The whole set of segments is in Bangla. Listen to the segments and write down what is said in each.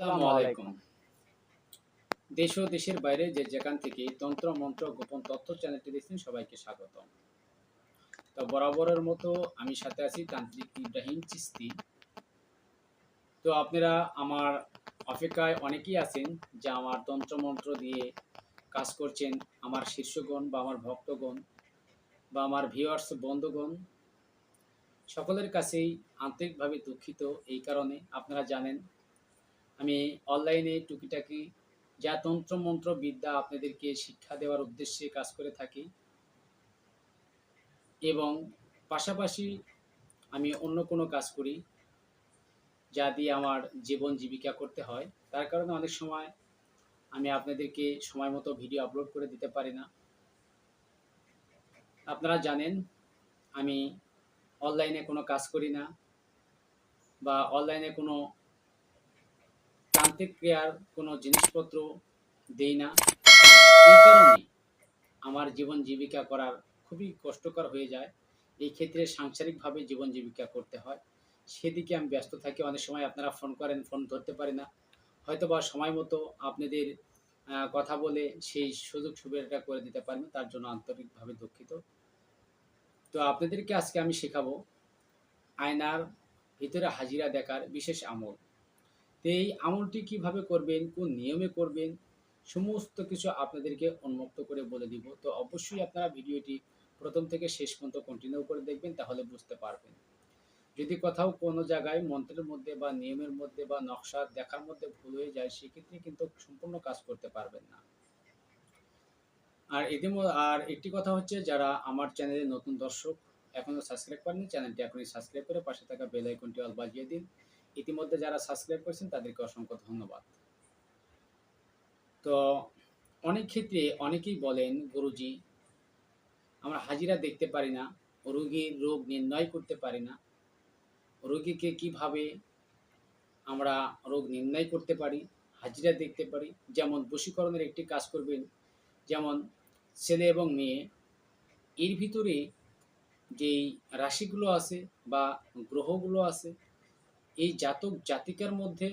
আসসালামু আলাইকুম। দেশ ও দেশের বাইরে যে যেখান থেকে তন্ত্র মন্ত্র গোপন তথ্য চ্যানেলটি দেখছেন সবাইকে স্বাগতম। তো বরাবরের মতো আমি সাথে আছি তান্ত্রিক ইব্রাহিম চিস্তি। তো আপনারা আমার অপেক্ষায় অনেকেই আছেন যে আমার তন্ত্র মন্ত্র দিয়ে কাজ করছেন আমার শীর্ষগণ বা আমার ভক্তগণ বা আমার ভিউয়ার্স বন্ধুগণ। সকলের কাছেই আন্তরিকভাবে দুঃখিত এই কারণে। আপনারা জানেন আমি অনলাইনে টুকিটাকি যা তন্ত্র মন্ত্র বিদ্যা আপনাদেরকে শিক্ষা দেওয়ার উদ্দেশ্যে কাজ করে থাকি। এবং পাশাপাশি আমি অন্য কোনো কাজ করি যা দিয়ে আমার জীবন জীবিকা করতে হয়। তার কারণে অনেক সময় আমি আপনাদেরকে সময় মতো ভিডিও আপলোড করে দিতে পারি না। আপনারা জানেন, আমি অনলাইনে কোনো কাজ করি না বা অনলাইনে কোনো তান্ত্রিক ক্রিয়ার কোনো জিনিসপত্র দেই না। এই কারণে আমার জীবন জীবিকা করার খুবই কষ্টকর হয়ে যায়। এই ক্ষেত্রে সাংসারিকভাবে জীবন জীবিকা করতে হয়। সেদিকে আমি ব্যস্ত থাকি। অনেক সময় আপনারা ফোন করেন ফোন ধরতে পারি না। হয়তো বা সময় মতো আপনাদের কথা বলে সেই সুযোগ সুবিধাটা করে দিতে পারি না তার জন্য আন্তরিকভাবে দুঃখিত। তো আপনাদেরকে আজকে আমি শেখাবো আয়নার ভিতরে হাজিরা দেখার বিশেষ আমল। তো এই আমলটি কীভাবে করবেন, কোন নিয়মে করবেন, সমস্ত কিছু আপনাদেরকে উন্মুক্ত করে বলে দিব। তো অবশ্যই আপনারা ভিডিওটি প্রথম থেকে শেষ পর্যন্ত কন্টিনিউ করে দেখবেন, তাহলে বুঝতে পারবেন। যদি কোথাও কোনো জায়গায় মন্ত্রের মধ্যে বা নিয়মের মধ্যে বা নকশা দেখার মধ্যে ভুল হয়ে যায়, সেক্ষেত্রে কিন্তু সম্পূর্ণ কাজ করতে পারবেন না। আর এদের আর একটি কথা হচ্ছে, যারা আমার চ্যানেলে নতুন দর্শক, এখনও সাবস্ক্রাইব করেনি চ্যানেলটি এখনই সাবস্ক্রাইব করে পাশে থাকা বেল আইকনটি অল বাজিয়ে দিন। ইতিমধ্যে যারা সাবস্ক্রাইব করেছেন, তাদেরকে অসংখ্য ধন্যবাদ। তো অনেক ক্ষেত্রে অনেকেই বলেন, গুরুজি, আমরা হাজিরা দেখতে পারি না, রোগীর রোগ নির্ণয় করতে পারি না। রোগীকে কীভাবে আমরা রোগ নির্ণয় করতে পারি, হাজিরা দেখতে পারি? যেমন বশীকরণের একটি কাজ করবেন, যেমন ছেলে এবং মেয়ে, এর ভিতরে যেই রাশিগুলো আছে বা গ্রহগুলো আছে এই জাতক জাতিকার মধ্যে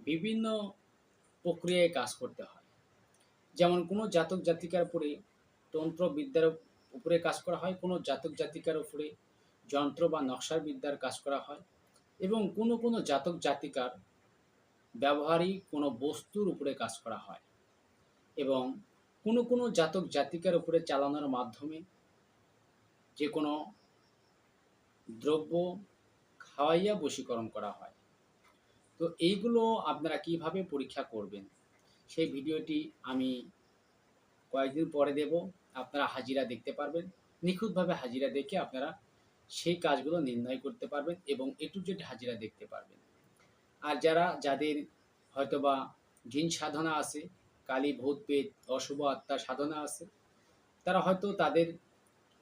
বিভিন্ন প্রক্রিয়ায় কাজ করতে হয়। যেমন কোনো জাতক জাতিকার উপরে তন্ত্রবিদ্যার উপরে কাজ করা হয়, কোনো জাতক জাতিকার উপরে যন্ত্র বা নকশার বিদ্যার কাজ করা হয় এবং কোনো কোনো জাতক জাতিকার ব্যবহারিক কোনো বস্তুর উপরে কাজ করা হয় এবং কোনো কোনো জাতক জাতিকার উপরে চালানোর মাধ্যমে যে কোনো দ্রব্য খাওয়াইয়া বশীকরণ করা হয়। তো এইগুলো আপনারা কীভাবে পরীক্ষা করবেন? সেই ভিডিওটি আমি কয়েকদিন পরে দেব। আপনারা হাজিরা দেখতে পারবেন। নিখুঁতভাবে হাজিরা দেখে আপনারা সেই কাজগুলো নির্ণয় করতে পারবেন এবং এ টু জেড হাজিরা দেখতে পারবেন। আর যারা, যাদের হয়তোবা জিন সাধনা আছে, কালী, ভূত পেত অশুভ আত্মা সাধনা আছে, তারা হয়তো তাদের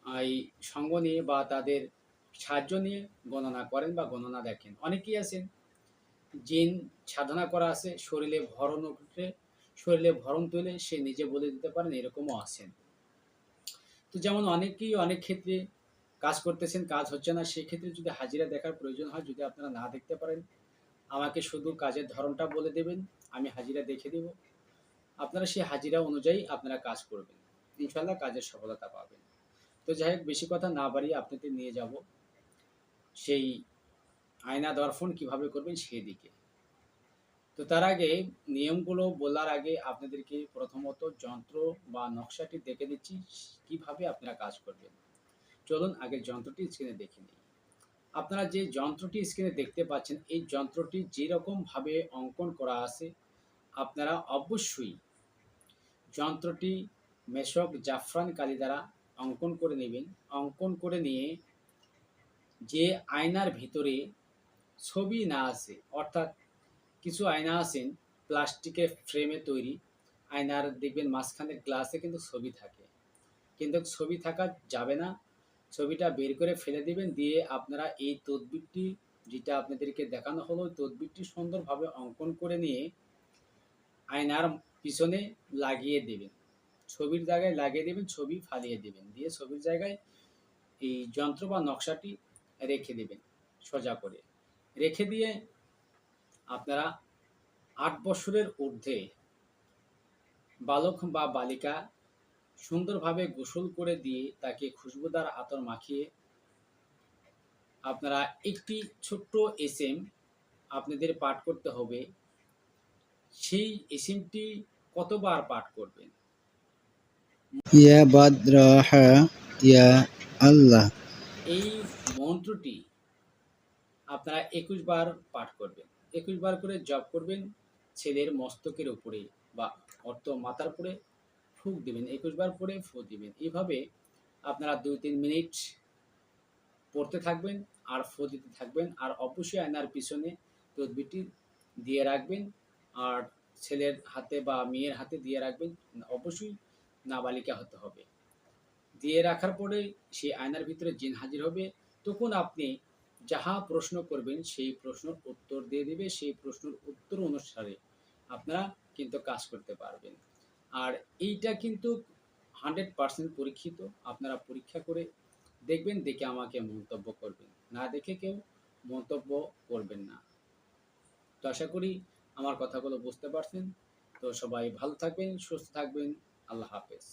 এই সঙ্গ নিয়ে বা তাদের সাহায্য নিয়ে গণনা করেন বা গণনা দেখেন। অনেকেই আছেন, জিন সাধনা করা আছে, শরীরে ভরণ উঠে শরীরে ভরণ তুলে সে নিজে বলে দিতে পারেন, এরকমও আছেন। তো যেমন অনেকেই অনেক ক্ষেত্রে কাজ করতেছেন, কাজ হচ্ছে না, সেক্ষেত্রে যদি হাজিরা দেখার প্রয়োজন হয়, যদি আপনারা না দেখতে পারেন, আমাকে শুধু কাজের ধরনটা বলে দেবেন, আমি হাজিরা দেখে দেব। আপনারা সেই হাজিরা অনুযায়ী আপনারা কাজ করবেন। ইনশাল্লাহ কাজের সফলতা পাবেন। তো যাই হোক, বেশি কথা না বাড়িয়ে আপনাদের নিয়ে যাব। সেই আয়না দর্পণ কীভাবে করবেন সেই দিকে তো তার আগে নিয়মগুলো বলার আগে আপনাদেরকে প্রথমত যন্ত্র বা নকশাটি দেখে দিচ্ছি কীভাবে আপনারা কাজ করবেন। চলুন আগে যন্ত্রটি স্ক্রিনে দেখে নিই। আপনারা যে যন্ত্রটি স্ক্রিনে দেখতে পাচ্ছেন, এই যন্ত্রটি যেরকমভাবে অঙ্কন করা আছে, আপনারা অবশ্যই যন্ত্রটি মেশক জাফরান কালি দ্বারা অঙ্কন করে নেবেন। অঙ্কন করে নিয়ে যে আয়নার ভিতরে ছবি না আছে, অর্থাৎ কিছু আয়না আছেন, প্লাস্টিকের ফ্রেমে তৈরি আয়নার, দেখবেন মাঝখানে গ্লাসে কিন্তু ছবি থাকে। কিন্তু ছবি থাকা যাবে না। ছবিটা বের করে ফেলে দিবেন, দিয়ে আপনারা এই তদবিরটি, যেটা আপনাদেরকে দেখানো হলো তদবিরটি সুন্দরভাবে অঙ্কন করে নিয়ে আয়নার পিছনে লাগিয়ে দেবেন। ছবির জায়গায় লাগিয়ে দেবেন, ছবি ফালিয়ে দেবেন। দিয়ে ছবির জায়গায় এই যন্ত্র বা নকশাটি রেখে দেবেন সোজা করে। রেখে দিয়ে আপনারা আট বছরের ঊর্ধ্বে বালক বা বালিকা সুন্দরভাবে গোসল করে দিয়ে তাকে খুশবুদার আতর মাখিয়ে আপনারা একটি ছোট্ট এস এম আপনাদের পাঠ করতে হবে। সেই এস এমটি কতবার পাঠ করবেন? ইয়া বাদরাহা ইয়া আল্লাহ। এই মন্ত্রটি আপনারা একুশ বার পাঠ করবেন। একুশ বার করে জপ করবেন, ছেলের মস্তকের উপরে বা অর্থ মাথার উপরে ফুক দিবেন, একুশ বার পরে ফুক দিবেন। এইভাবে আপনারা দুই তিন মিনিট পড়তে থাকবেন আর ফু দিতে থাকবেন আর অবশ্যই আয়নার পিছনে তদবিরটি দিয়ে রাখবেন আর ছেলের হাতে বা মেয়ের হাতে দিয়ে রাখবেন। অবশ্যই নাবালিকা হতে হবে। দিয়ে রাখার পরে সেই আয়নার ভিতরে জিন হাজির হবে। তখন আপনি যাহা প্রশ্ন করবেন, সেই প্রশ্নের উত্তর দিয়ে দিবে, সেই প্রশ্নের উত্তর অনুসারে আপনারা কিন্তু কাজ করতে পারবেন। আর এইটা কিন্তু হান্ড্রেড পার্সেন্ট পরীক্ষিত, আপনারা পরীক্ষা করে দেখবেন, দেখে আমাকে মন্তব্য করবেন। না দেখে কেউ মন্তব্য করবেন না। তো আশা করি আমার কথাগুলো বুঝতে পারছেন। তো সবাই ভালো থাকবেন, সুস্থ থাকবেন। আল্লাহ হাফেজ।